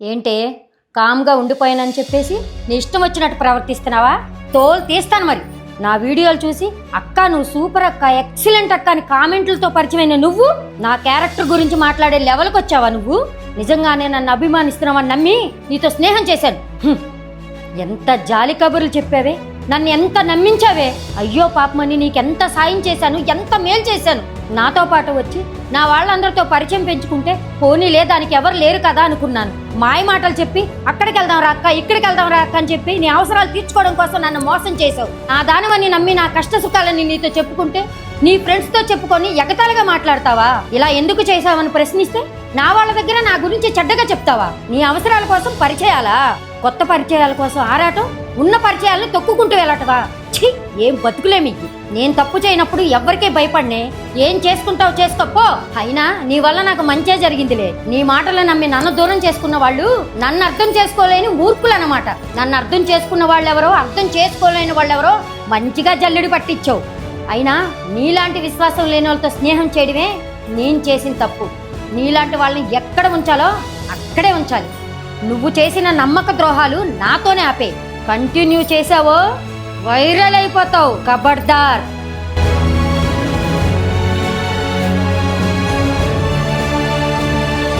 ఏంటే? కామ్గా ఉండిపోయానని చెప్పేసి నీ ఇష్టం వచ్చినట్టు ప్రవర్తిస్తున్నావా? తోలు తీస్తాను మరి. నా వీడియోలు చూసి అక్క నువ్వు సూపర్ అక్క ఎక్సలెంట్ అక్క అని కామెంట్లతో పరిచయమైన నువ్వు నా క్యారెక్టర్ గురించి మాట్లాడే లెవెల్కి వచ్చావా నువ్వు? నిజంగానే నన్ను అభిమానిస్తున్నావని నమ్మి నీతో స్నేహం చేశాను. ఎంత జాలి కబుర్లు చెప్పావే. నన్ను ఎంత నమ్మించావే? అయ్యో పాపమని నీకెంత సాయం చేశాను ఎంత మేలు చేశాను? నాతో పాటు వచ్చి నా వాళ్ళందరితో పరిచయం పెంచుకుంటే పోనీలే దానికి ఎవరు లేరు కదా అనుకున్నాను. మాయ మాటలు చెప్పి అక్కడికి వెళ్దాం రా అక్క ఇక్కడికి వెళ్దాం రా అక్క అని చెప్పి నీ అవసరాలు తీర్చుకోవడం కోసం నన్ను మోసం చేసావు నా దానవని నమ్మి నా కష్ట సుఖాలని నీతో చెప్పుకుంటే నీ ఫ్రెండ్స్తో చెప్పుకొని ఎగతాళిగా మాట్లాడతావా? ఇలా ఎందుకు చేశావని ప్రశ్నిస్తే నా వాళ్ళ దగ్గర నా గురించి చెడ్డగా చెప్తావా? నీ అవసరాల కోసం పరిచయాలా? కొత్త పరిచయాల కోసం ఆరాటం? ఉన్న పరిచయాలను తొక్కుకుంటూ వెళ్ళటవా? ఛీ ఏం బతుకులే మీకు. నేను తప్పు చేయనప్పుడు ఎవ్వరికే భయపడనే. ఏం చేసుకుంటావు చేసుకోపో అయినా నీ వల్ల నాకు మంచే జరిగిందిలే. నీ మాటలు నమ్మి నన్ను దూరం చేసుకున్న వాళ్ళు నన్ను అర్థం చేసుకోలేని మూర్ఖులు అనమాట నన్ను అర్థం చేసుకున్న వాళ్ళెవరో అర్థం చేసుకోలేని వాళ్ళెవరో మంచిగా జల్లుడి పట్టించావు. అయినా నీలాంటి విశ్వాసం లేని వాళ్ళతో స్నేహం చేయడమే నేను చేసిన తప్పు. నీలాంటి వాళ్ళని ఎక్కడ ఉంచాలో అక్కడే ఉంచాలి. నువ్వు చేసిన నమ్మక ద్రోహాలు నాతోనే ఆపే. కంటిన్యూ చేసావో? వైరల్ అయిపోతావు కబడ్దార్.